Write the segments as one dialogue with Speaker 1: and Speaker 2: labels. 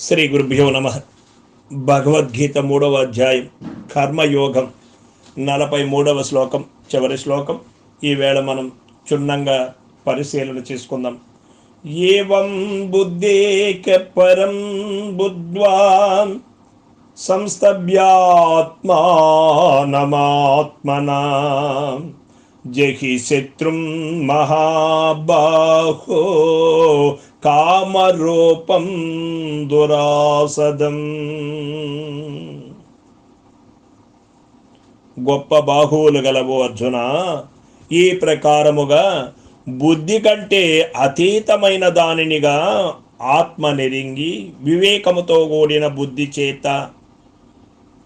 Speaker 1: శ్రీ గురుభ్యో నమ. భగవద్గీత మూడవ అధ్యాయం కర్మయోగం. నలభై మూడవ శ్లోకం చివరి శ్లోకం. ఈవేళ మనం క్షుణ్ణంగా పరిశీలన చేసుకుందాం. ఏవం బుద్ధేక పరం బుద్ధ్వాన్ సంస్థభ్యాత్మానమాత్మనా జహి శత్రుం మహాబాహో కామరూపం దురాసదం. గొప్ప బాహువులు గలవు అర్జున ఈ ప్రకారముగా బుద్ధి కంటే అతీతమైన దానినిగా ఆత్మ నెరింగి వివేకముతో కూడిన బుద్ధి చేత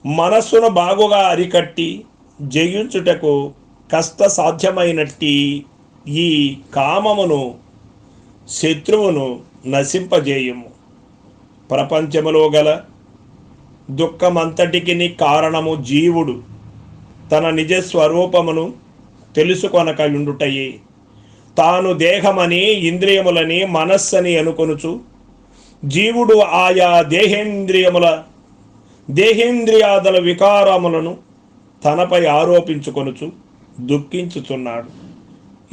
Speaker 1: మనస్సును బాగుగా అరికట్టి జయించుటకు కష్ట సాధ్యమైనట్టి ఈ కామమును శత్రువును నశింపజేయము. ప్రపంచములో గల దుఃఖమంతటికి కారణము జీవుడు తన నిజ స్వరూపమును తెలుసుకొనక తాను దేహమని ఇంద్రియములని మనస్సని అనుకొనుచు జీవుడు ఆయా దేహేంద్రియముల దేహేంద్రియాదుల వికారములను తనపై ఆరోపించుకొనుచు దుఃఖించుతున్నాడు.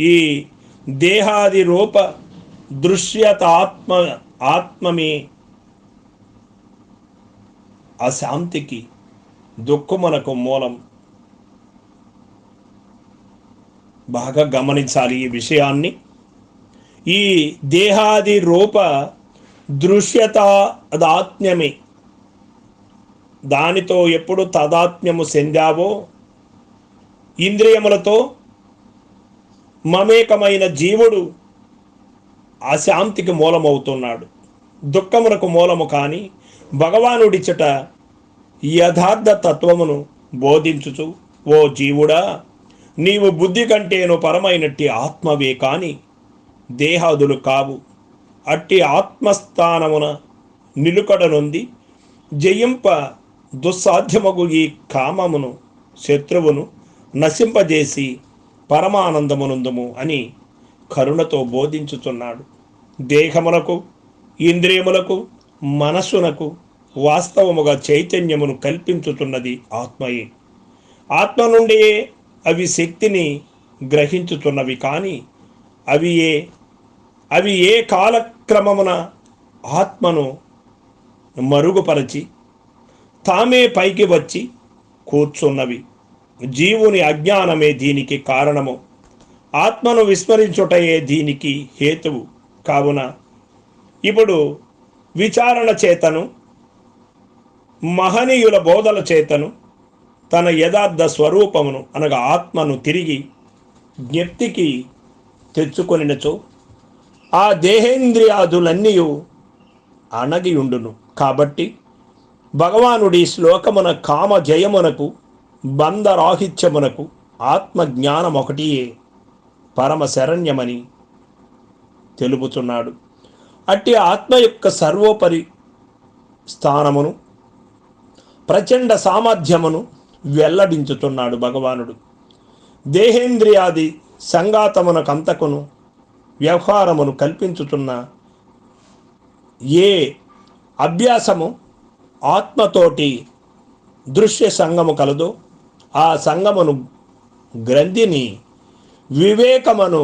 Speaker 1: ఈ దేహాది రూప దృశ్యత ఆత్మ ఆత్మమే అశాంతికి దుఃఖమునకు మూలం. బాగా గమనించాలి ఈ విషయాన్ని. ఈ దేహాది రూప దృశ్యత అది ఆత్మ్యమే దానితో ఎప్పుడు తదాత్మ్యము చెందావో ఇంద్రియములతో మమేకమైన జీవుడు అశాంతికి మూలమవుతున్నాడు. దుఃఖమునకు మూలము కాని భగవానుడిచట యథార్థ తత్వమును బోధించుచు ఓ జీవుడా నీవు బుద్ధి కంటేను పరమైనట్టి ఆత్మవే కాని దేహాదులు కావు. అట్టి ఆత్మస్థానమున నిలుకడనుంది జయింప దుస్సాధ్యమగు ఈ కామమును శత్రువును నశింపజేసి పరమానందమునందుము అని కరుణతో బోధించుచున్నాడు. దేహమునకు ఇంద్రియములకు మనస్సునకు వాస్తవముగా చైతన్యమును కల్పించుతున్నది ఆత్మయే. ఆత్మ నుండి అవి శక్తిని గ్రహించుతున్నవి కానీ అవి ఏ అవి ఏ కాలక్రమమున ఆత్మను మరుగుపరచి తామే పైకి వచ్చి కూర్చున్నవి. జీవుని అజ్ఞానమే దీనికి కారణము. ఆత్మను విస్మరించుటయే దీనికి హేతువు. కావున ఇప్పుడు విచారణ చేతను మహనీయుల బోధల చేతను తన యథార్థ స్వరూపమును అనగా ఆత్మను తిరిగి జ్ఞప్తికి తెచ్చుకొనినచో ఆ దేహేంద్రియాదులన్నీ అణగియుండును. కాబట్టి భగవానుడి శ్లోకమున కామ జయమునకు బంధరాహిత్యమునకు ఆత్మజ్ఞానం ఒకటియే పరమ శరణ్యమని తెలుపుతున్నాడు. అట్టి ఆత్మ యొక్క సర్వోపరి స్థానమును ప్రచండ సామర్థ్యమును వెల్లడించుతున్నాడు భగవానుడు. దేహేంద్రియాది సంఘాతమునకంతకును వ్యవహారమును కల్పించుతున్న ఏ అభ్యాసము ఆత్మతోటి దృశ్య సంగము కలదో ఆ సంగమును గ్రంథిని వివేకమను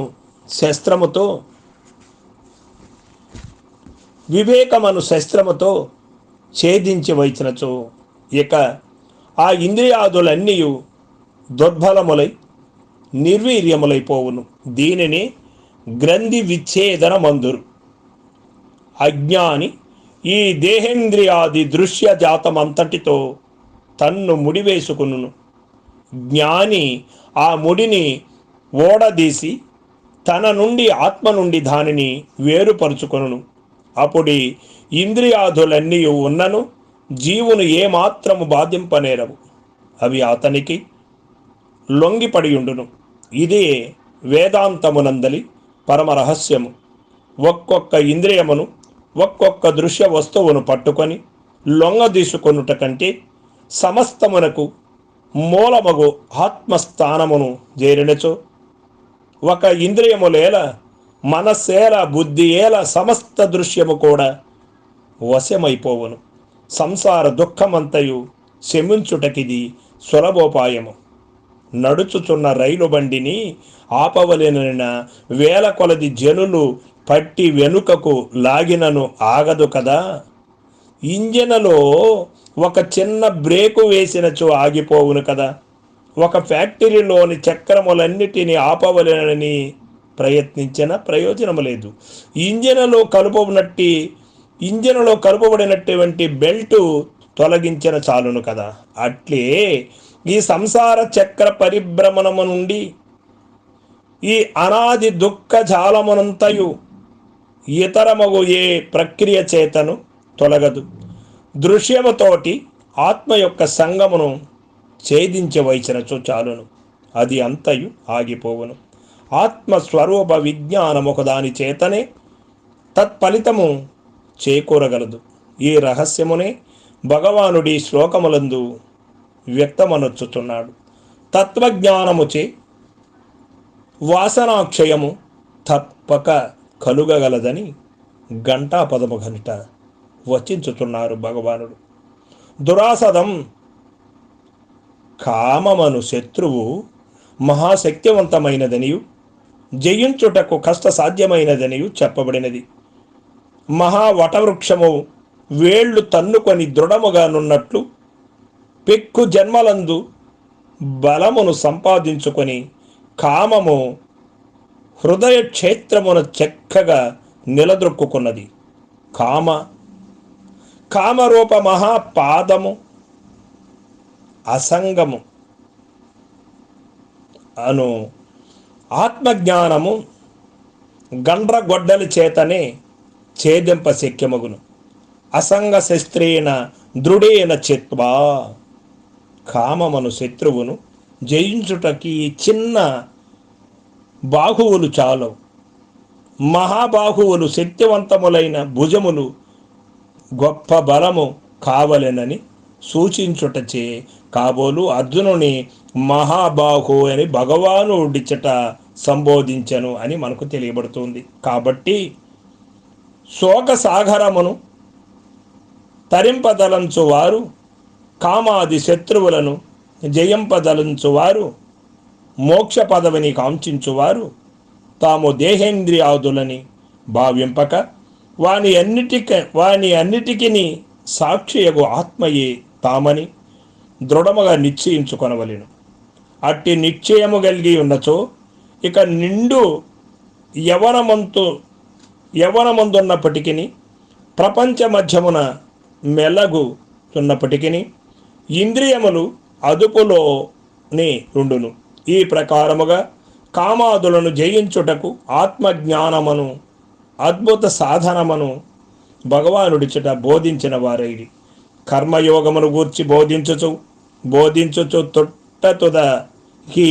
Speaker 1: శస్త్రముతో వివేకమను శస్త్రముతో ఛేదించి వచ్చినచో ఇక ఆ ఇంద్రియాదులన్నీ దుర్బలములై నిర్వీర్యములైపోవును దీనిని గ్రంథి విచ్ఛేదన మందురు అజ్ఞాని ఈ దేహేంద్రియాది దృశ్య జాతమంతటితో తన్ను ముడివేసుకును జ్ఞాని ఆ ముడిని ఓడదీసి తన నుండి ఆత్మ నుండి దానిని వేరుపరుచుకొను అప్పుడు ఇంద్రియాదులన్నీ ఉన్నను జీవును ఏమాత్రము బాధింపనేరవు. అవి అతనికి లొంగిపడియుండును. ఇదే వేదాంతమునందలి పరమరహస్యము. ఒక్కొక్క ఇంద్రియమును ఒక్కొక్క దృశ్య వస్తువును పట్టుకొని లొంగదీసుకొనుట కంటే సమస్తమునకు మూలమగు ఆత్మస్థానమును చేరినచో. ఒక ఇంద్రియము లేల మనస్సేల బుద్ధి ఏల సమస్త దృశ్యము కూడా వశమైపోవును. సంసార దుఃఖమంతయు శమించుటకిది సులభోపాయము. నడుచుచున్న రైలు బండిని ఆపవలేన వేల కొలది జనులు పట్టి వెనుకకు లాగినను ఆగదు కదా. ఇంజనలో ఒక చిన్న బ్రేకు వేసినచో ఆగిపోవును కదా. ఒక ఫ్యాక్టరీలోని చక్రములన్నిటినీ ఆపవలనని ప్రయత్నించిన ప్రయోజనం లేదు. ఇంజనలో కలుపబడినట్టి ఇంజనలో కలుపబడినటువంటి బెల్టు తొలగించిన చాలును కదా. అట్లే ఈ సంసార చక్ర పరిభ్రమణము నుండి ఈ అనాది దుఃఖ జాలమునంతయు ఇతరమగు ఏ ప్రక్రియ చేతను తొలగదు. దృశ్యముతోటి ఆత్మ యొక్క సంగమును ఛేదించవలసినచో చాలును. అది అంతయు ఆగిపోవును. ఆత్మస్వరూప విజ్ఞానం ఒకదాని చేతనే తత్ఫలితము చేకూరగలదు. ఈ రహస్యమునే భగవానుడి శ్లోకములందు వ్యక్తమనొచ్చుతున్నాడు తత్వజ్ఞానముచే వాసనాక్షయము తప్పక కలుగగలదని గంటా పదము గంట వచించుతున్నారు భగవానుడు. దురాసదం కామమను శత్రువు మహాశక్తివంతమైనదనియు జయించుటకు కష్ట సాధ్యమైనదనియు చెప్పబడినది. మహావటవృక్షము వేళ్ళు తన్నుకొని దృఢముగా నున్నట్లు పెక్కు జన్మలందు బలమును సంపాదించుకొని కామము హృదయ క్షేత్రమున చక్కగా నిలదొక్కున్నది కామ కామరూప మహాపాదము అసంగము అను ఆత్మజ్ఞానము గండ్రగొడ్డలి చేతనే ఛేదింప శక్యమగును. అసంగ శస్త్రేణ దృఢేన చిత్వా. కామమను శత్రువును జయించుటకి చిన్న బాహువులు చాలవు. మహాబాహువులు శక్తివంతములైన భుజములు గొప్ప బలము కావలెనని సూచించుటచే కాబోలు అర్జునుని మహాబాహు అని భగవానుడిచ్చట సంబోధించను అని మనకు తెలియబడుతుంది. కాబట్టి శోక సాగరమును తరింపదలంచువారు కామాది శత్రువులను జయింపదలంచువారు మోక్ష పదవిని కాంక్షించువారు తాము దేహేంద్రియాదులని భావింపక వాని అన్నిటిక వాని అన్నిటికీ సాక్షియగు ఆత్మయే తామని దృఢముగా నిశ్చయించుకొనవలను. అట్టి నిశ్చయము కలిగి ఉన్నచో ఇక నిండు యవనమంతు యవనమందున్నప్పటికీ ప్రపంచ మధ్యమున మెలగుతున్నప్పటికీ ఇంద్రియములు అదుపులోనే ఉండును. ఈ ప్రకారముగా కామాదులను జయించుటకు ఆత్మజ్ఞానమును అద్భుత సాధనమును భగవానుడిచట బోధించిన వారైది కర్మయోగమును గూర్చి బోధించుచు బోధించుచు తొట్టతుదకి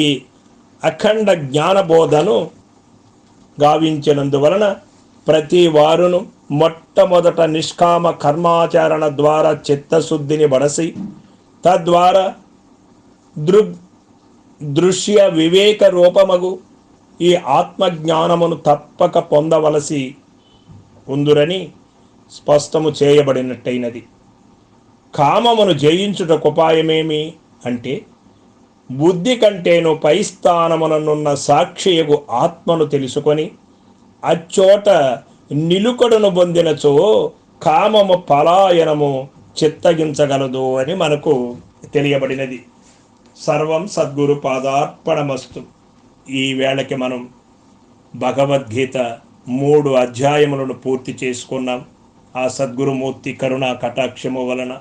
Speaker 1: అఖండ జ్ఞానబోధను గావించినందువలన ప్రతి వారును మొట్టమొదట నిష్కామ కర్మాచరణ ద్వారా చిత్తశుద్ధిని బడసి తద్వారా దృ దృశ్య వివేక రూపమగు ఈ ఆత్మజ్ఞానమును తప్పక పొందవలసి ఉందురని స్పష్టము చేయబడినట్టయినది. కామమును జయించుటకు ఉపాయమేమి అంటే బుద్ధి కంటేను పై స్థానముననున్న సాక్షియగు ఆత్మను తెలుసుకొని అచ్చోట నిలుకడును పొందినచో కామము పలాయనము చిత్తగించగలదు అని మనకు తెలియబడినది. సర్వం సద్గురు పాదార్పణమస్తు. ఈ వేళకి మనం భగవద్గీత మూడు అధ్యాయములను పూర్తి చేసుకున్నాం. ఆ సద్గురుమూర్తి కరుణా కటాక్షము వలన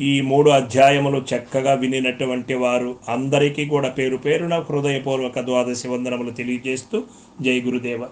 Speaker 1: ఈ మూడు అధ్యాయములు చక్కగా వినినటువంటి వారు అందరికీ కూడా పేరు పేరున హృదయపూర్వక ద్వాదశి వందనములు తెలియజేస్తూ జై గురుదేవ.